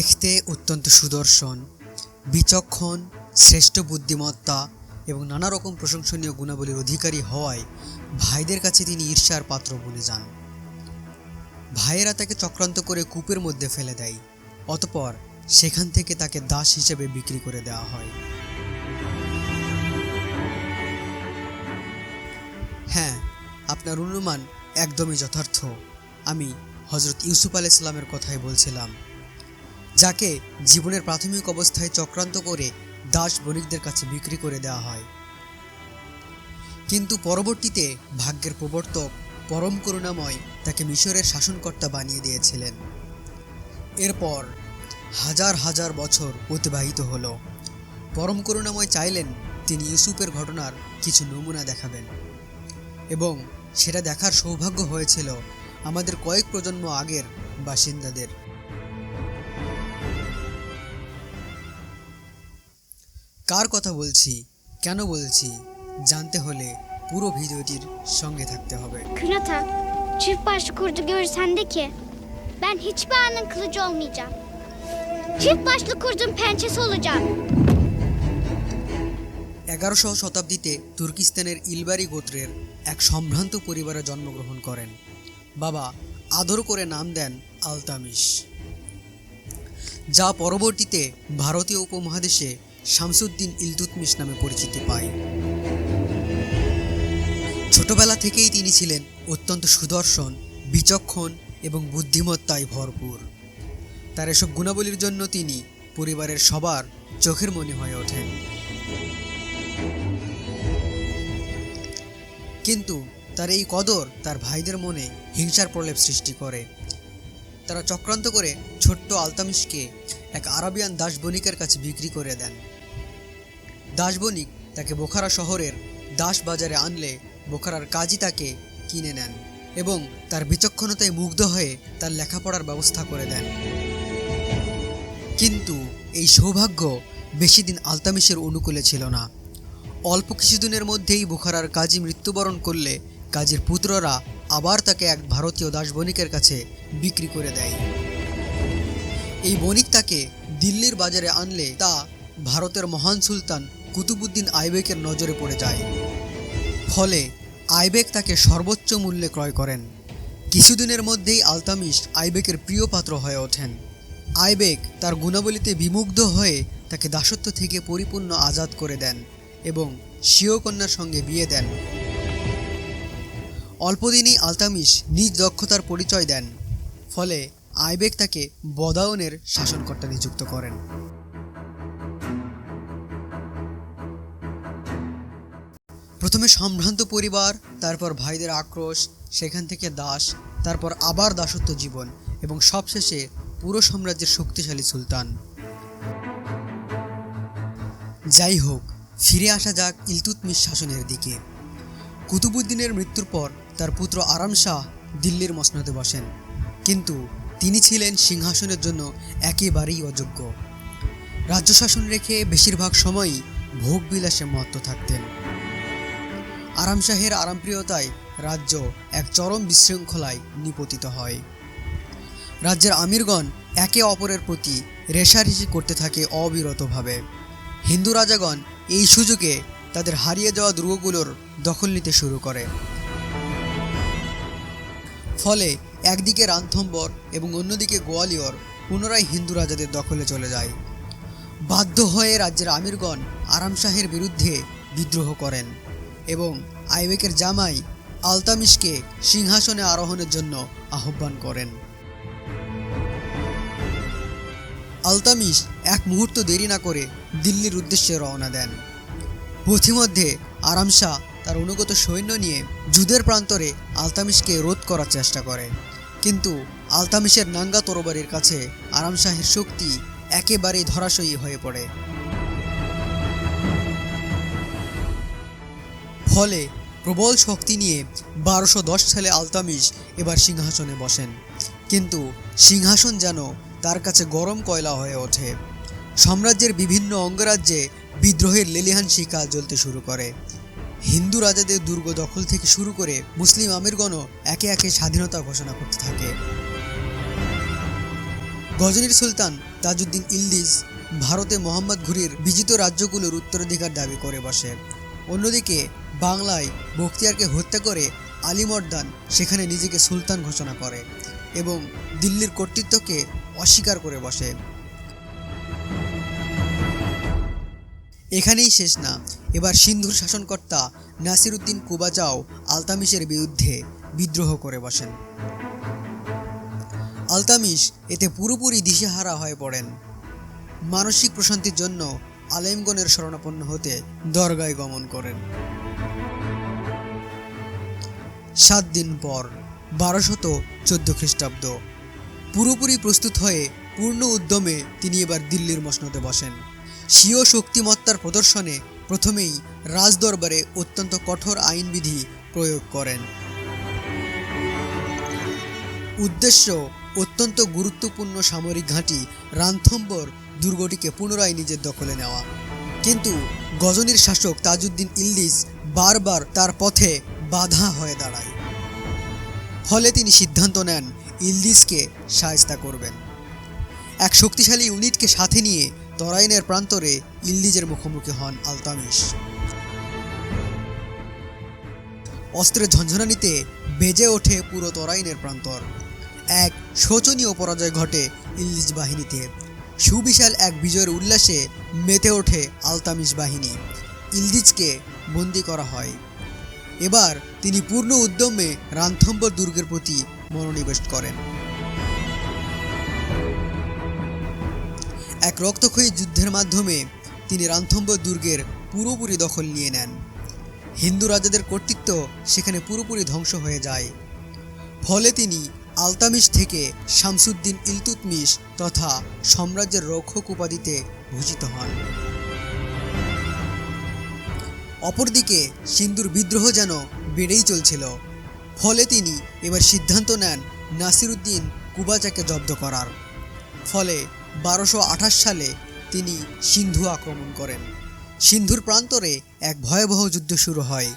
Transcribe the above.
দেখতে অত্যন্ত সুদর্শন, বিচক্ষণ, শ্রেষ্ঠ বুদ্ধিমত্তা এবং নানা রকম প্রশংসনীয় গুণাবলীর অধিকারী হওয়ায় ভাইদের কাছে তিনি ঈর্ষার পাত্র বনে যান। ভাইয়েরা তাকে চক্রান্ত করে কূপের মধ্যে ফেলে দেয়, অতপর সেখান থেকে তাকে দাস হিসেবে বিক্রি করে দেওয়া হয়। হ্যাঁ আপনার অনুমান একদমই যথার্থ। আমি হজরত ইউসুফ আল ইসলামের কথাই বলছিলাম। যাকে জীবনের প্রাথমিক অবস্থায় চক্রান্ত করে দাস বণিকদের কাছে বিক্রি করে দেওয়া হয়। কিন্তু পরবর্তীতে ভাগ্যের প্রবর্তক পরম করুণাময় তাকে মিশরের শাসনকর্তা বানিয়ে দিয়েছিলেন। এরপর হাজার হাজার বছর অতিবাহিত হলো। পরম করুণাময় চাইলেন তিনি ইউসুফের ঘটনার কিছু নমুনা দেখাবেন। এবং সেটা দেখার সৌভাগ্য হয়েছিল আমাদের কয়েক প্রজন্ম আগের বাসিন্দাদের। কার কথা বলছি কেন বলছি জানতে হলে পুরো ভিডিওটির সঙ্গে থাকতে হবে Kırata, çift başlı kurdu görürsen de ki ben hiçbir anın kılıcı olmayacağım. Çift başlı kurdun pençesi olacağım. এগারোশো শতাব্দীতে তুর্কিস্তানের ইলবারি গোত্রের এক সম্ভ্রান্ত পরিবারে জন্মগ্রহণ করেন বাবা আদর করে নাম দেন আলতামিশ যা পরবর্তীতে ভারতীয় উপমহাদেশে শামসুদ্দিন ইলতুতমিশ নামে পরিচিতি পায়। ছোটবেলা থেকেই তিনি ছিলেন অত্যন্ত সুদর্শন, বিচক্ষণ এবং বুদ্ধিমত্তায় ভরপুর। তার এসব গুণাবলীর জন্য তিনি পরিবারের সবার চোখের মনে হয়ে ওঠেন। কিন্তু তার এই কদর তার ভাইদের মনে হিংসার প্রলেপ সৃষ্টি করে। তারা চক্রান্ত করে ছোট্ট আলতামিশকে এক আরবিয়ান দাস বণিকের কাছে বিক্রি করে দেন। দাস বণিক তাকে বোখারা শহরের দাস বাজারে আনলে বোখারার কাজী তাকে কিনে নেন এবং তার বিচক্ষণতায় মুগ্ধ হয়ে তার লেখাপড়ার ব্যবস্থা করে দেন। কিন্তু এই সৌভাগ্য বেশি দিন আলতামিশের অনুকূলে ছিল না। অল্প কিছুদিনের মধ্যেই বুখারার কাজী মৃত্যুবরণ করলে কাজীর পুত্ররা আবার তাকে এক ভারতীয় দাস বণিকের কাছে বিক্রি করে দেয়। এই বণিক তাকে দিল্লির বাজারে আনলে তা ভারতের মহান সুলতান কুতুবুদ্দিন আইবেকের নজরে পড়ে যায়। ফলে আইবেক তাকে সর্বোচ্চ মূল্যে ক্রয় করেন। কিছুদিনের মধ্যেই আলতামিশ আইবেকের প্রিয় পাত্র হয়ে ওঠেন। আইবেক তার গুণাবলীতে বিমুগ্ধ হয়ে তাকে দাসত্ব থেকে পরিপূর্ণ আজাদ করে দেন এবং স্বীয় কন্যার সঙ্গে বিয়ে দেন। অল্পদিনই আলতামিশ নিজ দক্ষতার পরিচয় দেন। ফলে আইবেক তাকে বদাউনের শাসনকর্তা নিযুক্ত করেন। প্রথমে সম্ভ্রান্ত পরিবার, তারপর ভাইদের আক্রোশ, সেখান থেকে দাস, তারপর আবার দাসত্ব জীবন এবং সবশেষে পুরো সাম্রাজ্যের শক্তিশালী সুলতান। যাই হোক, ফিরে আসা যাক ইলতুতমিশ শাসনের দিকে। কুতুবুদ্দিনের মৃত্যুর পর তার পুত্র আরাম শাহ দিল্লির মসনদে বসেন। কিন্তু তিনি ছিলেন সিংহাসনের জন্য একেবারেই অযোগ্য। রাজ্য শাসন রেখে বেশিরভাগ সময়ই ভোগবিলাসে মত্ত থাকতেন। আরাম শাহের আরামপ্রিয়তায় রাজ্য এক চরম বিশৃঙ্খলায় নিপতিত হয়। রাজ্যের আমিরগণ একে অপরের প্রতি রেশারেশি করতে থাকে অবিরতভাবে। হিন্দু রাজাগণ এই সুযোগে তাদের হারিয়ে যাওয়া দুর্গগুলোর দখল নিতে শুরু করে। ফলে একদিকে রানথম্বর এবং অন্যদিকে গোয়ালিয়র পুনরায় হিন্দু রাজাদের দখলে চলে যায়। বাধ্য হয়ে রাজ্যের আমিরগণ আরামশাহের বিরুদ্ধে বিদ্রোহ করেন। এবং আইবেকের জামাই আলতামিশকে সিংহাসনে আরোহণের জন্য আহ্বান করেন। আলতামিশ এক মুহূর্ত দেরি না করে দিল্লির উদ্দেশ্যে রওনা দেন। পথিমধ্যে আরাম শাহ তার অনুগত সৈন্য নিয়ে যুদ্ধের প্রান্তরে আলতামিশকে রোধ করার চেষ্টা করে। কিন্তু আলতামিশের নাঙ্গা তরবারির কাছে আরামশাহের শক্তি একেবারেই ধরাশয়ী হয়ে পড়ে। ফলে প্রবল শক্তি নিয়ে বারোশো দশ সালে আলতামিজ এবার সিংহাসনে বসেন। কিন্তু সিংহাসন যেন তার কাছে গরম কয়লা হয়ে ওঠে। সাম্রাজ্যের বিভিন্ন অঙ্গরাজ্যে বিদ্রোহের লেলিহান শিকা জ্বলতে শুরু করে। হিন্দু রাজাদের দুর্গ দখল থেকে শুরু করে মুসলিম আমিরগণও একে একে স্বাধীনতা ঘোষণা করতে থাকে। গজনীর সুলতান তাজউদ্দিন ইলদিস ভারতে মোহাম্মদ ঘুরির বিজিত রাজ্যগুলোর উত্তরাধিকার দাবি করে বসে। অন্যদিকে, বাংলায় বখতিয়ারকে হত্যা করে আলিমর্দান সেখানে নিজেকে সুলতান ঘোষণা করে এবং দিল্লির কর্তৃত্বকে অস্বীকার করে বসে। এখানেই শেষ না। এবার সিন্ধুর শাসনকর্তা নাসিরুদ্দিন কুবাচাও আলতামিশের বিরুদ্ধে বিদ্রোহ করে বসেন। আলতামিশ এতে পুরোপুরি দিশেহারা হয়ে পড়েন। মানসিক প্রশান্তির জন্য আলেমগণের শরণাপন্ন হতে দরগায় গমন করেন। সাত দিন পর, বারোশত চোদ্দ খ্রিস্টাব্দ, পুরোপুরি প্রস্তুত হয়ে পূর্ণ উদ্যমে তিনি এবার দিল্লির মসনদে বসেন। স্বীয় শক্তিমত্তার প্রদর্শনে প্রথমেই রাজদরবারে অত্যন্ত কঠোর আইনবিধি প্রয়োগ করেন। উদ্দেশ্য অত্যন্ত গুরুত্বপূর্ণ সামরিক ঘাঁটি রানথম্বর দুর্গটিকে পুনরায় নিজের দখলে নেওয়া। কিন্তু গজনীর শাসক তাজউদ্দিন ইল্দিস বারবার তার পথে বাধা হয়ে দাঁড়ায়। ফলে তিনি সিদ্ধান্ত নেন ইলদিসকে সায়স্তা করবেন। এক শক্তিশালী ইউনিটকে সাথে নিয়ে তরাইনের প্রান্তরে ইলদিজের মুখোমুখি হন আলতামিশ। অস্ত্রের ঝঞ্ঝনানিতে বেজে ওঠে পুরো তরাইনের প্রান্তর। এক শোচনীয় পরাজয় ঘটে ইল্লিজ বাহিনীতে। সুবিশাল এক বিজয়ের উল্লাসে মেতে ওঠে আলতামিশ বাহিনী। ইলদিজকে বন্দি করা হয়। এবার তিনি পূর্ণ উদ্যমে রানথম্বর দুর্গের প্রতি মনোনিবেশ করেন। এক রক্তক্ষয়ী যুদ্ধের মাধ্যমে তিনি রানথম্বর দুর্গের পুরোপুরি দখল নিয়ে নেন। হিন্দু রাজাদের কর্তৃত্ব সেখানে পুরোপুরি ধ্বংস হয়ে যায়। ফলে তিনি আলতামিশ থেকে শামসুদ্দিন ইলতুতমিশ তথা সাম্রাজ্যের রক্ষক উপাধিতে ভূষিত হন। অপরদিকে সিন্ধুর বিদ্রোহ যেন বেড়েই চলছিল। ফলে তিনি এবার সিদ্ধান্ত নেন নাসিরুদ্দিন কুবাচাকে জব্দ করার। ফলে বারোশো সালে তিনি সিন্ধু আক্রমণ করেন। সিন্ধুর প্রান্তরে এক ভয়াবহ যুদ্ধ শুরু হয়।